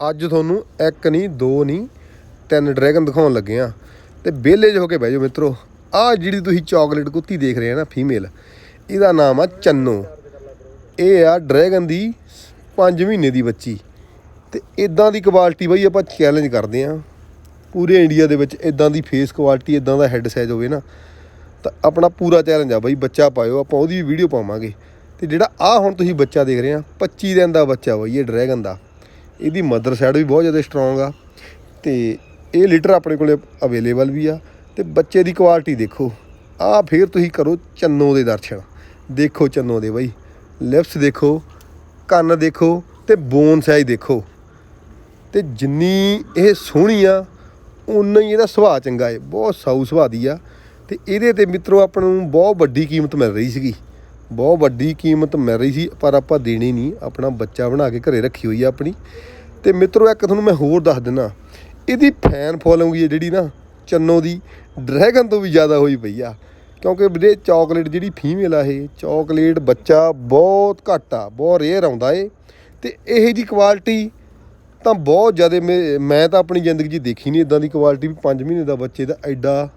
ਅੱਜ ਤੁਹਾਨੂੰ ਇੱਕ ਨਹੀਂ ਦੋ ਨਹੀਂ ਤਿੰਨ ਡਰੈਗਨ ਦਿਖਾਉਣ ਲੱਗੇ ਆ ਤੇ ਵਿਹਲੇ 'ਚ ਹੋ ਕੇ ਬਹਿ ਜਾਓ ਮਿੱਤਰੋ। ਆਹ ਜਿਹੜੀ ਤੁਸੀਂ ਚਾਕਲੇਟ ਕੁੱਤੀ ਦੇਖ ਰਹੇ ਆ ਨਾ, ਫੀਮੇਲ, ਇਹਦਾ ਨਾਮ ਆ ਚੰਨੋ। ਇਹ ਆ ਡਰੈਗਨ ਦੀ 5 ਮਹੀਨੇ ਦੀ ਬੱਚੀ। ਤੇ ਇਦਾਂ ਦੀ ਕੁਆਲਿਟੀ ਬਈ ਆਪਾਂ ਚੈਲੰਜ ਕਰਦੇ ਆ ਪੂਰੇ ਇੰਡੀਆ ਦੇ ਵਿੱਚ ਇਦਾਂ ਦੀ ਫੇਸ ਕੁਆਲਿਟੀ ਇਦਾਂ ਦਾ ਹੈੱਡ ਸਾਈਜ਼ ਹੋਵੇ ਨਾ, ਤਾਂ ਆਪਣਾ ਪੂਰਾ ਚੈਲੰਜ ਆ ਬਈ, ਬੱਚਾ ਪਾਇਓ, ਆਪਾਂ ਉਹਦੀ ਵੀ ਵੀਡੀਓ ਪਾਵਾਂਗੇ। ਤੇ ਜਿਹੜਾ ਆ ਹੁਣ ਤੁਸੀਂ ਬੱਚਾ ਦੇਖ ਰਹੇ ਆ 25 ਦਿਨ ਦਾ ਬੱਚਾ ਬਈ, ਇਹ ਡਰੈਗਨ ਦਾ। ਇਹਦੀ ਮਦਰ ਸਾਈਡ ਵੀ ਬਹੁਤ ਜ਼ਿਆਦਾ ਸਟਰੋਂਗ ਆ ਤੇ ਇਹ ਲੀਟਰ ਆਪਣੇ ਕੋਲੇ ਅਵੇਲੇਬਲ ਵੀ ਆ ਤੇ ਬੱਚੇ ਦੀ ਕੁਆਲਿਟੀ ਦੇਖੋ। ਆ ਫੇਰ ਤੁਸੀਂ ਕਰੋ ਚੰਨੋ ਦੇ ਦਰਸ਼ਨ। ਦੇਖੋ ਚੰਨੋ ਦੇ ਬਾਈ। ਲਿਪਸ ਦੇਖੋ, ਕੰਨ ਦੇਖੋ ਤੇ ਬੋਨ ਸਾਈਜ਼ ਦੇਖੋ। ਤੇ ਜਿੰਨੀ ਇਹ ਸੋਹਣੀ ਆ ਉਨਾ ਹੀ ਇਹਦਾ ਸੁਭਾਅ ਚੰਗਾ ਏ। ਬਹੁਤ ਸਾਊ ਸੁਭਾਅ ਦੀ ਆ। ਤੇ ਇਹਦੇ ਤੇ ਮਿੱਤਰੋ, ਆਪਾਂ ਨੂੰ ਬਹੁਤ ਵੱਡੀ ਕੀਮਤ ਮਿਲ ਰਹੀ ਸੀਗੀ। ਬਹੁਤ ਵੱਡੀ ਕੀਮਤ ਮਿਲ ਰਹੀ ਸੀ, ਪਰ ਆਪਾਂ ਦੇਣੀ ਨਹੀਂ। ਆਪਣਾ ਬੱਚਾ ਬਣਾ ਕੇ ਘਰੇ ਰੱਖੀ ਹੋਈ ਆ ਆਪਣੀ। ਤੇ ਮਿੱਤਰੋ, ਇੱਕ ਤੁਹਾਨੂੰ ਮੈਂ ਹੋਰ ਦੱਸ ਦਿੰਨਾ। ਇਹਦੀ ਫੈਨ ਫੋਲੋਇੰਗ ਹੈ ਜਿਹੜੀ ਨਾ, ਚੰਨੋ ਦੀ। ਡਰੈਗਨ ਤੋਂ ਵੀ ਜ਼ਿਆਦਾ ਹੋਈ ਪਈ ਆ। ਕਿਉਂਕਿ ਵੀਰੇ ਚਾਕਲੇਟ ਜਿਹੜੀ ਫੀਮੇਲ ਆ ਇਹ ਚਾਕਲੇਟ ਬੱਚਾ ਬਹੁਤ ਘੱਟ ਆ, ਬਹੁਤ ਰੇਅਰ ਆਉਂਦਾ ਏ। ਤੇ ਇਹ ਜੀ ਕੁਆਲਿਟੀ ਤਾਂ ਬਹੁਤ ਜ਼ਿਆਦਾ ਮੈਂ- ਮੈਂ ਤਾਂ ਆਪਣੀ ਜ਼ਿੰਦਗੀ 'ਚ ਦੇਖੀ ਨਹੀਂ ਇਦਾਂ ਦੀ ਕੁਆਲਿਟੀ ਵੀ 5 ਮਹੀਨੇ ਦਾ ਬੱਚੇ ਦਾ ਐਡਾ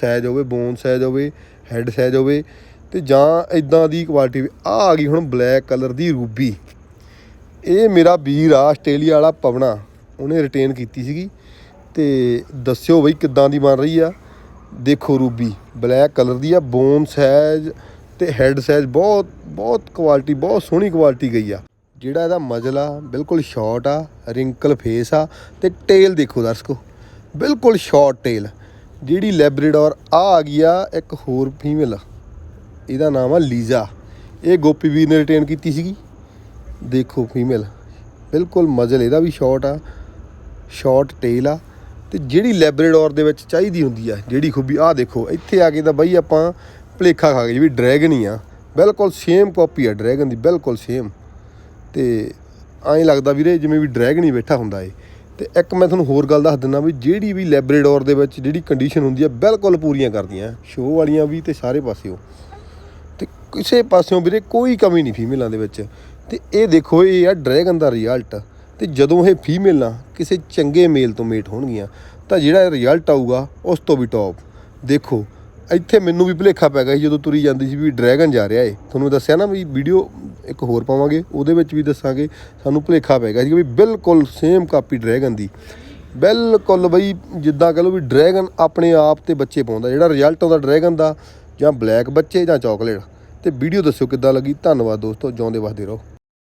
ਸਾਈਜ਼ ਹੋਵੇ ਬੋਨ ਸਾਈਜ਼ ਹੋਵੇ ਹੈੱਡ ਸਾਈਜ਼ ਹੋਵੇ। ਤੇ ਜਾਂ ਇਦਾਂ ਦੀ ਕੁਆਲਿਟੀ ਆ ਆ ਗਈ ਹੁਣ ਬਲੈਕ ਕਲਰ ਦੀ ਰੂਬੀ। ਇਹ ਮੇਰਾ ਵੀਰ ਆ, ਆਸਟ੍ਰੇਲੀਆ ਵਾਲਾ ਪਵਨਾ। ਉਹਨੇ ਰਿਟੇਨ ਕੀਤੀ ਸੀਗੀ। ਤੇ ਦੱਸਿਓ ਬਈ ਕਿੱਦਾਂ ਦੀ ਬਣ ਰਹੀ ਆ। ਦੇਖੋ ਰੂਬੀ ਬਲੈਕ ਕਲਰ ਦੀ ਆ ਬੋਨ ਸਾਈਜ਼ ਤੇ ਹੈੱਡ ਸਾਈਜ਼ ਬਹੁਤ ਬਹੁਤ ਕੁਆਲਿਟੀ ਬਹੁਤ ਸੋਹਣੀ ਕੁਆਲਿਟੀ ਗਈ ਆ। ਜਿਹੜਾ ਇਹਦਾ ਮਜਲ ਆ ਬਿਲਕੁਲ ਸ਼ਾਰਟ ਆ ਰਿੰਕਲ ਫੇਸ ਆ, ਤੇ ਟੇਲ ਦੇਖੋ ਦਰਸ਼ਕੋ, ਬਿਲਕੁਲ ਸ਼ਾਰਟ ਟੇਲ ਜਿਹੜੀ ਲੈਬਰੇਡੋਰ ਆ ਆ ਗਈ ਆ ਇੱਕ ਹੋਰ ਫੀਮੇਲ ਇਹਦਾ ਨਾਮ ਆ ਲੀਜ਼ਾ। ਇਹ ਗੋਪੀ ਵੀਰ ਨੇ ਰਿਟੇਨ ਕੀਤੀ ਸੀਗੀ। ਦੇਖੋ ਫੀਮੇਲ ਬਿਲਕੁਲ ਮਜਲ ਇਹਦਾ ਵੀ ਸ਼ਾਰਟ ਆ। ਸ਼ਾਰਟ ਟੇਲ ਆ। ਤੇ ਜਿਹੜੀ ਲੈਬਰੇਡੋਰ ਦੇ ਵਿੱਚ ਚਾਹੀਦੀ ਹੁੰਦੀ ਆ, ਜਿਹੜੀ ਖੂਬੀ ਆ ਦੇਖੋ, ਇੱਥੇ ਆ ਕੇ ਤਾਂ ਬਈ ਆਪਾਂ ਭਲੇਖਾ ਖਾ ਗਏ ਵੀ ਡਰੈਗਨ ਹੀ ਆ। ਬਿਲਕੁਲ ਸੇਮ ਕਾਪੀ ਆ ਡਰੈਗਨ ਦੀ ਬਿਲਕੁਲ ਸੇਮ ਤੇ ਐਂ ਲੱਗਦਾ ਵੀਰੇ ਜਿਵੇਂ ਵੀ ਡਰੈਗਨ ਹੀ ਬੈਠਾ ਹੁੰਦਾ ਏ। ਤੇ ਇੱਕ ਮੈਂ ਤੁਹਾਨੂੰ ਹੋਰ ਗੱਲ ਦੱਸ ਦਿੰਦਾ ਵੀ ਜਿਹੜੀ ਵੀ ਲੈਬਰੇਡੋਰ ਦੇ ਵਿੱਚ ਜਿਹੜੀ ਕੰਡੀਸ਼ਨ ਹੁੰਦੀ ਆ, ਬਿਲਕੁਲ ਪੂਰੀਆਂ ਕਰਦੀਆਂ। ਸ਼ੋਅ ਵਾਲੀਆਂ ਵੀ ਤੇ ਸਾਰੇ ਪਾਸਿਓ। ਤੇ ਕਿਸੇ ਪਾਸਿਓਂ ਵੀਰੇ ਕੋਈ ਕਮੀ ਨਹੀਂ ਫੀਮੇਲਾਂ ਦੇ ਵਿੱਚ। ਤੇ ਇਹ ਦੇਖੋ, ਇਹ ਆ ਡਰੈਗਨ ਦਾ ਰਿਜ਼ਲਟ ਤੇ ਜਦੋਂ ਇਹ ਫੀਮੇਲਾਂ ਕਿਸੇ ਚੰਗੇ ਮੇਲ ਤੋਂ ਮੇਟ ਹੋਣਗੀਆਂ, ਤਾਂ ਜਿਹੜਾ ਰਿਜ਼ਲਟ ਆਊਗਾ, ਉਸ ਤੋਂ ਵੀ ਟੌਪ ਦੇਖੋ, ਇੱਥੇ ਮੈਨੂੰ ਵੀ ਭੁਲੇਖਾ ਪੈ ਗਿਆ ਸੀ ਜਦੋਂ ਤੁਰੀ ਜਾਂਦੀ ਸੀ ਵੀ ਡਰੈਗਨ ਜਾ ਰਿਹਾ ਏ। ਤੁਹਾਨੂੰ ਦੱਸਿਆ ਨਾ ਵੀ ਵੀਡੀਓ ਇੱਕ ਹੋਰ ਪਾਵਾਂਗੇ, ਉਹਦੇ ਵਿੱਚ ਵੀ ਦੱਸਾਂਗੇ। ਸਾਨੂੰ ਭੁਲੇਖਾ ਪੈ ਗਿਆ ਸੀ ਵੀ ਬਿਲਕੁਲ ਸੇਮ ਕਾਪੀ ਡਰੈਗਨ ਦੀ। ਬਿਲਕੁਲ ਬਈ, ਜਿੱਦਾਂ ਕਹ ਲਓ ਵੀ ਡਰੈਗਨ ਆਪਣੇ ਆਪ ਤੇ ਬੱਚੇ ਪਾਉਂਦਾ, ਜਿਹੜਾ ਰਿਜ਼ਲਟ ਆਉਂਦਾ ਡਰੈਗਨ ਦਾ ਜਾਂ ਬਲੈਕ ਬੱਚੇ ਜਾਂ ਚਾਕਲੇਟ। ਤੇ ਵੀਡੀਓ ਦੱਸਿਓ ਕਿੱਦਾਂ ਲੱਗੀ। ਧੰਨਵਾਦ ਦੋਸਤੋ। ਜਿਉਂਦੇ ਵਸਦੇ ਰਹੋ।